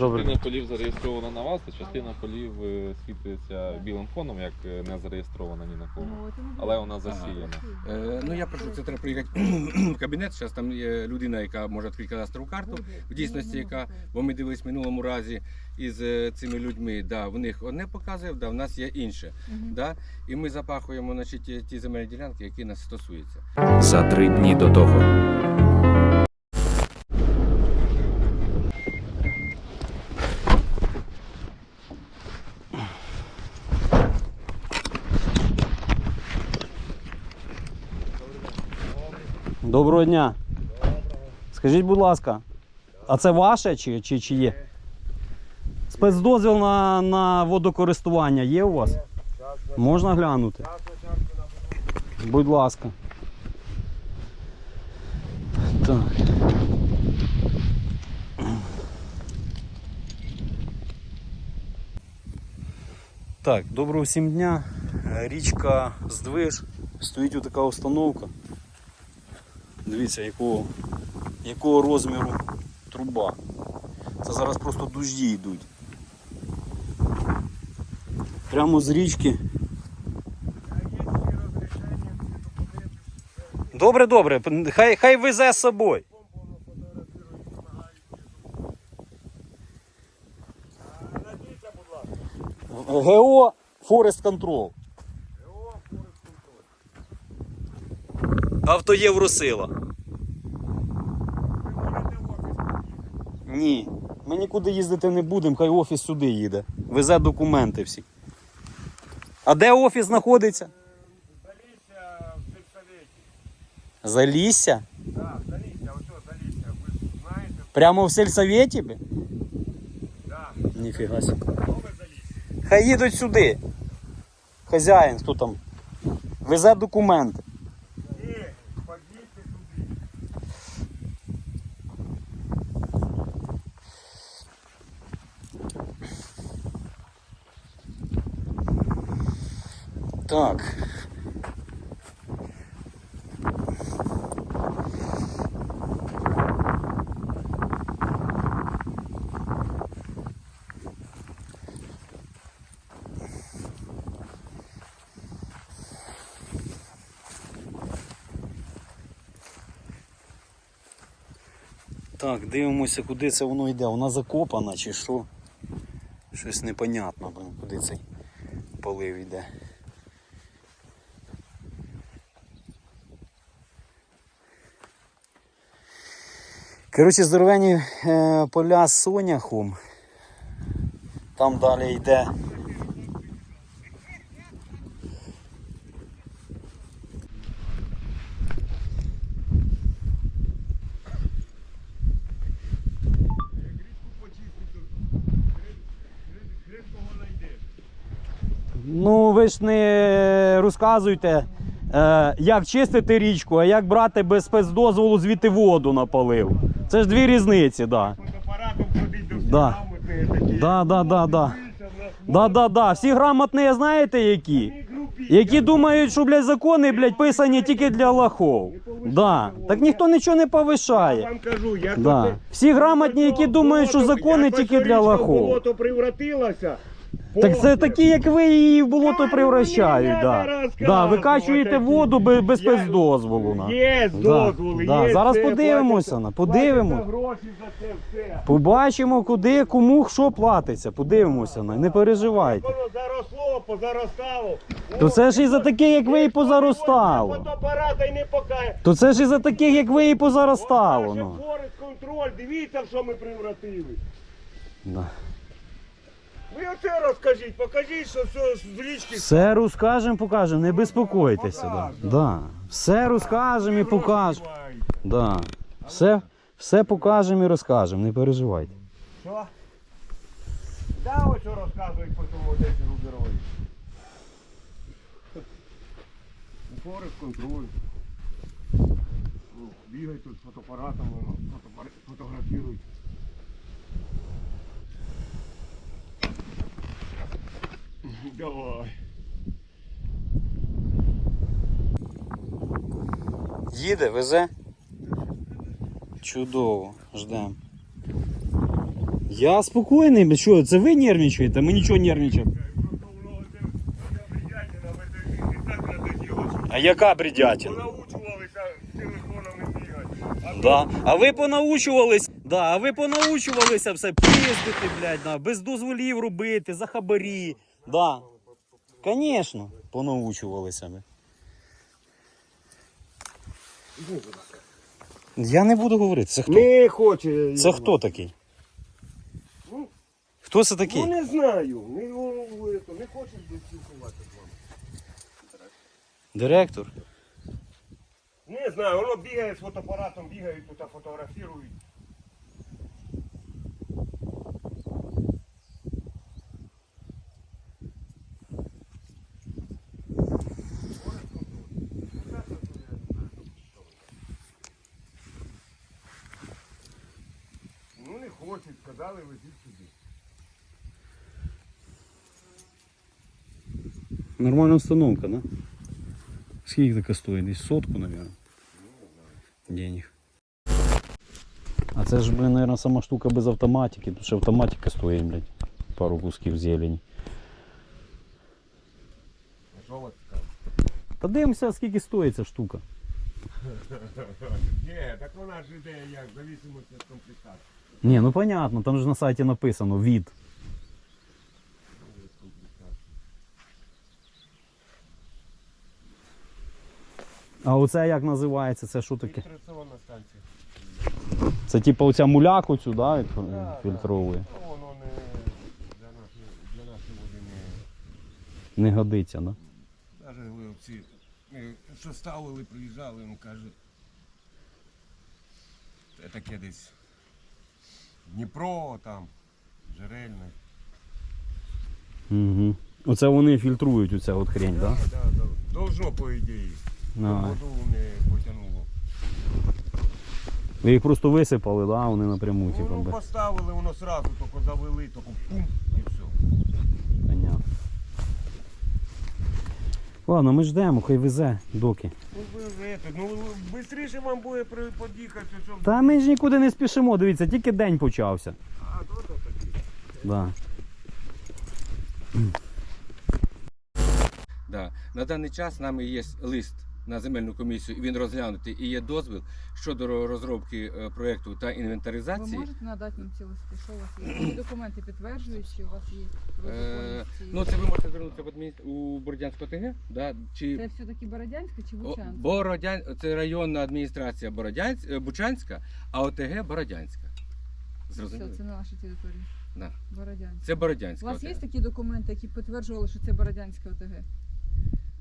Частина полів зареєстрована на вас, а частина полів е, світиться білим фоном, як е, не зареєстрована ні на кого. Але вона засіяна. Е, ну я прошу, це треба приїхати в кабінет. Зараз там є людина, яка може відкрити кадастрову карту, в дійсності, яка, бо ми дивились в минулому разі із цими людьми. Да, в них одне показує, да, в нас є інше. Да? І ми запахуємо значить, ті земельні ділянки, які нас стосуються. За три дні до того. Доброго дня. Скажіть, будь ласка, а це ваше чи, чи, чи є? Спецдозвіл на, на водокористування є у вас? Можна глянути? Будь ласка. Так. Так, доброго всім дня. Річка Здвиж. Стоїть отака установка. Дивіться, якого, якого розміру труба. Це зараз просто дожді йдуть. Прямо з річки. Добре, добре, хай, хай везе з собою. ГО Форест Контрол. Авто Євросила. Ні. Ми нікуди їздити не будемо, хай офіс сюди їде. Везе документи всі. А де офіс знаходиться? Залісся в сельсовєті. Залісся? Так, Залісся, ось Залісся. Ви знаєте, Прямо в сельсоветі? бі? так. Ніфіга себе. Хай їдуть сюди. Хазяїн, хто там? Везе документи. Так. Так, дивимося, куди це воно йде. Вона закопана чи що? Щось непонятно, куди цей полив йде. Коротше, здоровенні е, поля з соняхом. Там далі йде. Ну, ви ж не розказуйте, е, як чистити річку, а як брати без спецдозволу звідти воду на полив. Це ж дві різниці. Да. Фотоапаратом ходить до всіх Да. такі. Да, да, да, да. Да, да, да. Всі грамотні, знаєте які? Які думають, що, блядь, закони, блядь, писані тільки для лохов. Да. Так ніхто нічого не Я повишає. вам кажу, як Да. оце- Всі грамотні, які думають, що закони тільки для лохов. болото превратилася. Так це такі, як ви її в болото Та, превращають. Да. Да, викачуєте воду без, без спецдозволу. на. Є Да, дозволи, да. є Зараз це, подивимося, на, подивимось. платяться гроші за це все. Побачимо, куди, кому що платиться. Подивимося, на. не переживайте. Воно заросло, позаростало. То це ж і за таких, як ви, і позаростало. Фотоапарата й не покаже. То це ж і за таких, як ви, і позаростало. Ну. форест контроль, дивіться, в що ми превратили. Да. Ви оце розкажіть, покажіть, що все з річки. Все розкажемо, покажемо, не безпокойтеся. Да. Да. Все розкажемо і покажемо. Да. Все, все покажемо і розкажемо, не переживайте. Що? Да, ось що розказують по тому Одесі герої. Форест контроль. Ну, Бігають тут з фотоапаратами, ну, фотографірують. Давай. Їде, везе? Чудово, ждемо. Я спокійний, що, це ви нервничаєте, ми нічого нервничаємо. А яка бредятина? Понаучувалися телефонами бігати. Да. А ви понаучувались, да, а ви понаучувалися все пиздити, блядь, да, без дозволів робити, за хабарі. Да. Звісно, понаучувалися ми. Я не буду говорити. Це хто? Не хоче. Це хто такий? Ну, Хто це такий? Ну не знаю. Не, не, не хоче спілкуватися з вами. Директор. Не знаю, воно бігає з фотоапаратом, бігають тут, фотографірують. хочуть, сказали, везіть сюди. Нормальна установка, да? Скільки така стоїть? Десь сотку, мабуть. Денег. А це ж, блин, наверное, сама штука без автоматики, тому що автоматика стоїть, блядь, пару кусків зелені. А що у вас там? Та дивимося, скільки стоїть ця штука. Ні, так вона ж іде як, в зависимості від комплектації. Ні, ну понятно, там же на сайті написано від. А оце як називається? Це що таке? Фільтраційна станція. Це типу оця муляку цю, да, від- да. фільтровує. Ну, воно не для нашої, для нашої води не. Не годиться, да? Навіть ви всі, е, що ставили, приїжджали, він каже, це таке десь Дніпро там, Джерельне. Угу. Оце вони фільтрують оця от хрень, так? да, да. Должно, по ідеї. Да? Воду не потягнуло. ви їх просто висипали, да? вони напряму, типу, Ну, поставили, воно сразу тільки завели, тільки пум і все. Понятно. Ладно, ми ждемо, хай везе доки. Ну, ви вже ну, швидше вам буде під'їхати, Щоб... Та ми ж нікуди не спішимо, дивіться, тільки день почався. А, то, то такий. Да. Да. На даний час нами є лист на земельну комісію, і він розглянутий, і є дозвіл щодо розробки е, проекту та Ви можете надати нам ці листи, що у вас є? Які документи підтверджують, що у вас є Е, Ну, це ви можете звернутися в адміністр... у Бородянську ОТГ, да? чи Це все-таки Бородянська чи Бучанська? Бородян... це районна адміністрація Бородянсь... е, Бучанська, а ОТГ Бородянська. Все, це на нашій території. Да. Бородянська. Це Бородянська. У вас є такі документи, які підтверджували, що це Бородянська ОТГ?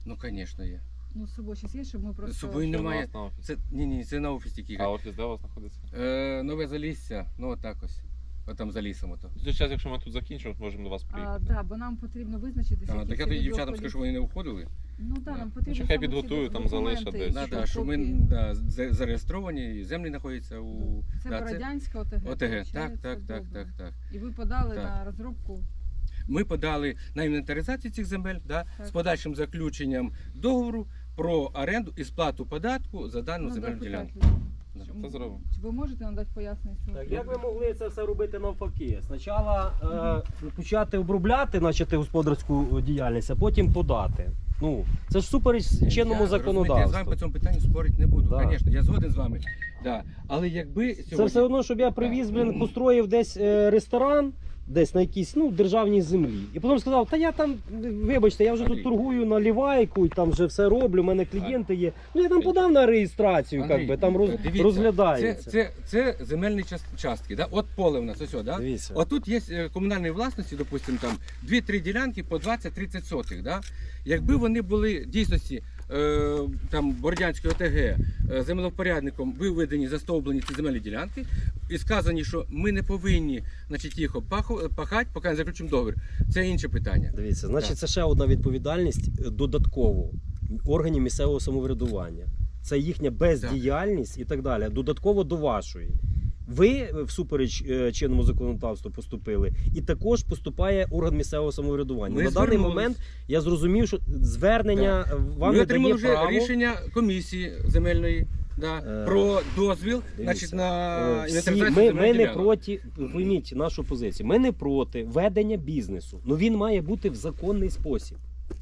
Ну, звісно, є. Ну, з собою щось є, щоб ми просто... З собою Що у немає. вас на офісі? Це ні, ні, це на офісі тільки. А офіс де у вас знаходиться? Е, нове залісся, ну отак ось. Отам за лісом ото. Зараз, якщо ми тут закінчимо, зможемо до вас А, приїхати. да, бо нам потрібно визначитися. А, які так я це тоді дівчатам скажу, щоб вони не уходили. Ну так, Да. нам потрібно. Ну, хай саме ці там документи, залишать десь. Да, да, що ми копії. да, за- зареєстровані, і землі знаходяться у Це да, Бородянська ОТГ. ОТГ. Так, виходить, так, так, добре. так, так. І ви подали Так. на розробку. Ми подали на інвентаризацію цих земель да, Так. з подальшим заключенням договору про оренду і сплату податку за дану Ну, земельну ділянку. Це зробимо. Чи ви можете надати пояснення? з цього Так, як ви могли це все робити навпаки? Спочатку е, почати обробляти, почати господарську діяльність, а потім подати. Ну, це ж супереч чинному Я, розумієте, Я з вами по цьому питанню спорити не буду. Да. Звісно, я згоден з вами. Да. Але якби Це сьогодні... все одно, щоб я привіз, блін, построїв десь е, ресторан, десь на якійсь ну, державній землі. І потім сказав, та я там, вибачте, я вже Андрій. тут торгую на лівайку, і там вже все роблю, у мене клієнти є. Ну я там подав на реєстрацію, Андрій, як би, там роз, дивіться, розглядається. Це, це, це земельні част- частки. Да? От поле у нас ось, да? Дивіться. От тут є е, комунальної власності, допустимо, там 2-3 ділянки по 20-30 сотих. Да? Якби вони були в дійсності там Бородянської ОТГ е, землевпорядником виведені, застовблені ці земельні ділянки, і сказані, що ми не повинні значить, їх пахати, поки не заключимо договір. Це інше питання. Дивіться, значить, Так. це ще одна відповідальність е, додатково органів місцевого самоврядування. Це їхня бездіяльність і так далі. Додатково до вашої. Ви всупереч е, чинному законодавству поступили, і також поступає орган місцевого самоврядування. Ми На даний звернулись. момент я зрозумів, що звернення е, вам Ми не отримали дає вже право. рішення комісії земельної. да, Е, про дозвіл дивіться, значить, на Е, Всі, ми, ми не проти, пойміть нашу позицію. Ми не проти ведення бізнесу. Ну він має бути в законний спосіб.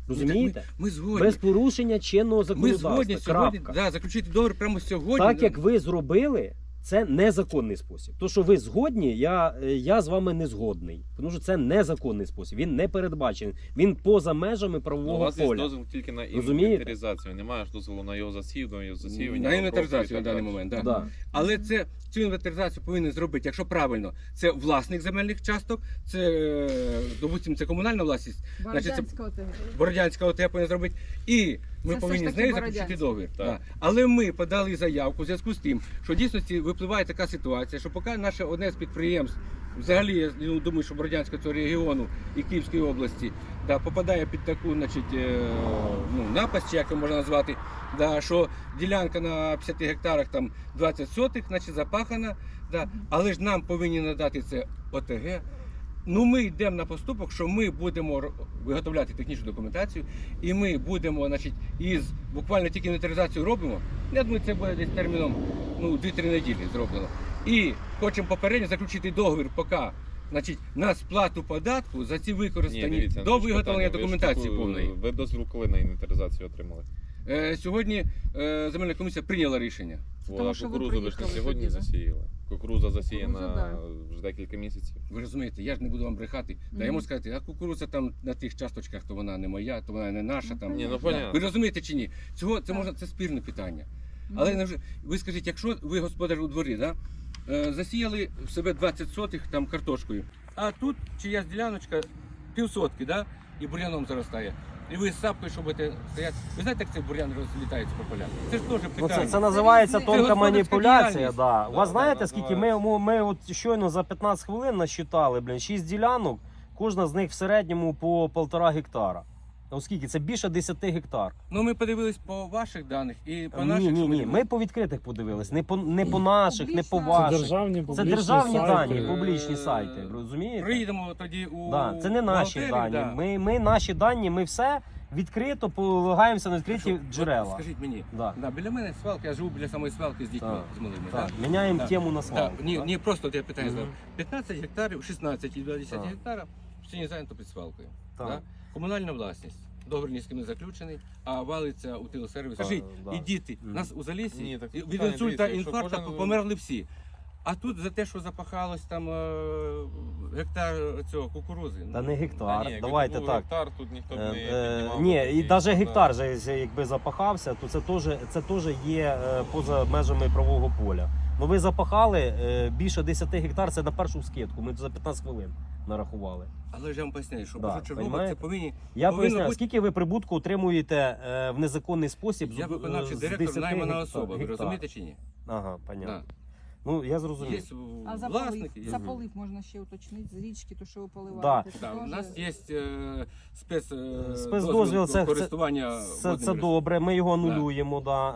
Розумієте? Ми згодні. Без порушення чинного Ми законодавства. згодні сьогодні да, заключити договір прямо сьогодні. Так як ви зробили, це незаконний спосіб. То, що ви згодні, я, е, я з вами не згодний. Тому що це незаконний спосіб. Він не передбачений. Він поза межами Ну, У правового вас є дозвіл тільки на інвентаризацію. Немає ж дозволу на його засівну, його засівання. на інвентаризацію так даний момент. Да. Да. Але це цю інвентаризацію повинен зробити, якщо правильно, це власник земельних часток, це е, допустим, це комунальна власність, значить, це Бородянська ОТГ. Бородянська ОТ повинна зробити. І ми Це все повинні ж з таки нею заключити договір. Так. Да. Але ми подали заявку в зв'язку з тим, що в дійсності випливає така ситуація, що поки наше одне з підприємств, взагалі я ну, думаю, що Бородянського цього регіону і Київської області да, попадає під таку значить, е, ну, напасть, чи як його можна назвати, да, що ділянка на 50 гектарах там 20 сотих, значить запахана, да, але ж нам повинні надати це ОТГ. Ну, ми йдемо на поступок, що ми будемо виготовляти технічну документацію, і ми будемо, значить, із буквально тільки інвентаризацію робимо. Я думаю, це буде десь терміном ну, 2-3 неділі зроблено. І хочемо попередньо заключити договір, поки значить, на сплату податку за ці Ні, дивіться, до виготовлення. Документації повної. Ви дозвіл коли на інвентаризацію отримали? Е, сьогодні е, земельна комісія прийняла рішення. Тому Бо що ви кукурузу ви ж не приїхали сьогодні тоді, да? засіяли. Кукуруза засіяна Кукуруза, да. вже декілька місяців. Ви розумієте, я ж не буду вам брехати. Да, я Мгм. можу сказати, а кукурудза там на тих часточках, то вона не моя, то вона не наша. Ну, Там. Ні, ну понятно. Ви розумієте чи ні? Цього це можна це спірне питання. Але не вже ви скажіть, якщо ви господар у дворі, да? е, засіяли в себе 20 сотих там картошкою, а тут чиясь діляночка півсотки, да? і бур'яном заростає. І ви з сапкою, що будете стояти. Ви знаєте, як цей бур'ян розлітається по полях? Це ж теж Ну, питання. це, це називається Це тонка господарська маніпуляція. діяльність. Да. Да, знаєте, да, скільки ми, ми, ми от щойно за 15 хвилин насчитали, блін, 6 ділянок, кожна з них в середньому по полтора гектара. Оскільки це більше 10 гектар. Ну ми подивились по ваших даних і по Ні, наших. ні, що ні. Ми по відкритих подивились, не по не по наших, не по ваших. Це державні Це публічні державні сайти. дані, публічні сайти. Розумієте? Приїдемо тоді у Да, це не наші дані. да. Ми, ми наші дані, ми все відкрито полагаємося на відкриті от джерела. Скажіть мені, Да. да, біля мене свалка, я живу біля самої свалки з дітьми, Так, з малими. Так, да? міняємо Так. тему на свалку. ні, так? ні, просто я питання задав. 15 гектарів, 16 і 20 Так. гектарів ще не зайнято під свалкою. Так. Да? Комунальна власність. Договір ні з ким не заключений, а валиться у телесервіс. Скажіть, да. і діти, Мгм. нас у залісі Ні, так від інсульта інфаркта кожен- померли всі. А тут за те, що запахалось там е, гектар цього кукурузи. Та не гектар. Та ні, Давайте так. Гектар, тут ніхто б Е, не е, піднімав Ні, і навіть гектар, же, же, якби запахався, то це теж, це теж є е, поза межами правового поля. Ну ви запахали е, більше 10 гектар, це на першу скидку. Ми за 15 хвилин нарахували. Але ж я вам поясняю, що Да, першочергово Чорнобиль, це повинні. Я Повинно поясняю, бути- скільки ви прибутку отримуєте е, в незаконний спосіб з- Я виконавчий з директор, 10 наймана гектар- особа. Ви гектар. розумієте чи ні? Ага, понятно. Да. Ну я зрозумів. Є А за полив, за полив можна ще уточнити, з річки, то що ви Да. поливаєте. це Да, у нас є е, спец, е, Спецдозвіл, це- користування Це, це водним добре, ми його анулюємо, да.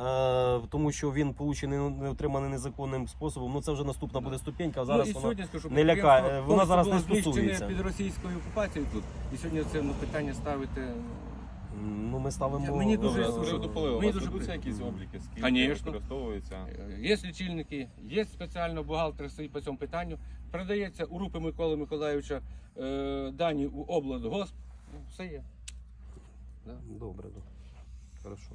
е, тому що він получений не отриманий незаконним способом. Ну це вже наступна Да. буде ступенька, а Ну, зараз і вона. сьогодні, скажу, не лякає, підприємство вона зараз не було знищене стосується. під російською окупацією тут. І сьогодні це ну, питання ставити. Ну ми ставимо. Мені дуже- з приводу поливу, у Мені вас дуже ведуться при- якісь обліки, скільки Конечно. використовується? Е, Є лічильники, є спеціально бухгалтер стоїть по цьому питанню. Передається у Рупи Миколи Миколайовича е, дані у облгосп. Ну, Все є. Добре, добре. Хорошо.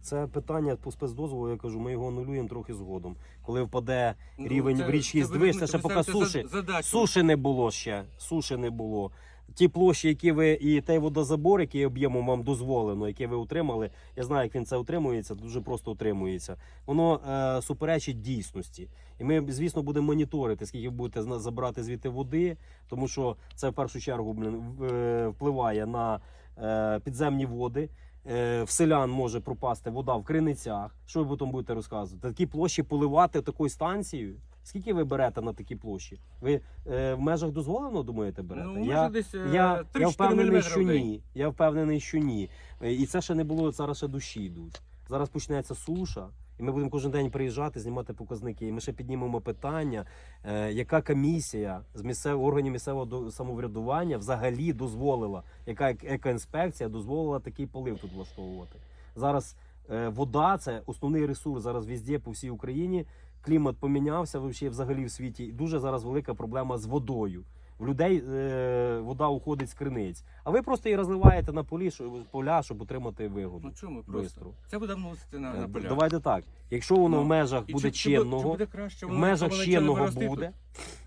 Це питання по спецдозволу, я кажу, ми його анулюємо трохи згодом. Коли впаде Ну, рівень це- в річці візьмете, ще поки суші. задачу. Суші не було ще. Суші не було. Ті площі, які ви і той водозабор, який об'ємом вам дозволено, який ви отримали, я знаю, як він це утримується, дуже просто утримується. Воно е, суперечить дійсності. І ми, звісно, будемо моніторити, скільки ви будете забрати звідти води, тому що це в першу чергу блін, в- е, впливає на е, підземні води. Е, В селян може пропасти вода в криницях. Що ви потім будете розказувати? Такі площі поливати такою станцією. Скільки ви берете на такі площі? Ви е, в межах дозволено, думаєте, берете? Ну, я, десь е, я, я впевнений, що ні. Я впевнений, що ні. Е, І це ще не було, зараз ще душі йдуть. Зараз почнеться суша, і ми будемо кожен день приїжджати, знімати показники. І ми ще піднімемо питання, е, яка комісія з місцевих органів місцевого самоврядування взагалі дозволила, яка ек- екоінспекція дозволила такий полив тут влаштовувати. Зараз Е, Вода це основний ресурс зараз везде по всій Україні. Клімат помінявся вообще взагалі в світі. І дуже зараз велика проблема з водою. В людей е, вода уходить з криниць. А ви просто її розливаєте на полі, щоб, поля, щоб отримати вигоду. Ну чому просто? Це буде вносити на, Е, на поля. Давайте так. Якщо воно Ну, в межах буде чи- чи чинного, чи буде краще, в межах чинного буде,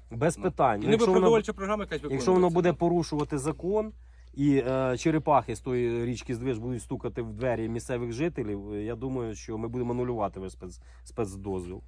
тут? без Ну. питань. І Ну, не якщо, воно, програма якась якщо воно буде порушувати закон і е, черепахи з тої річки Здвиж будуть стукати в двері місцевих жителів, е, я думаю, що ми будемо анулювати весь спец, спецдозвіл.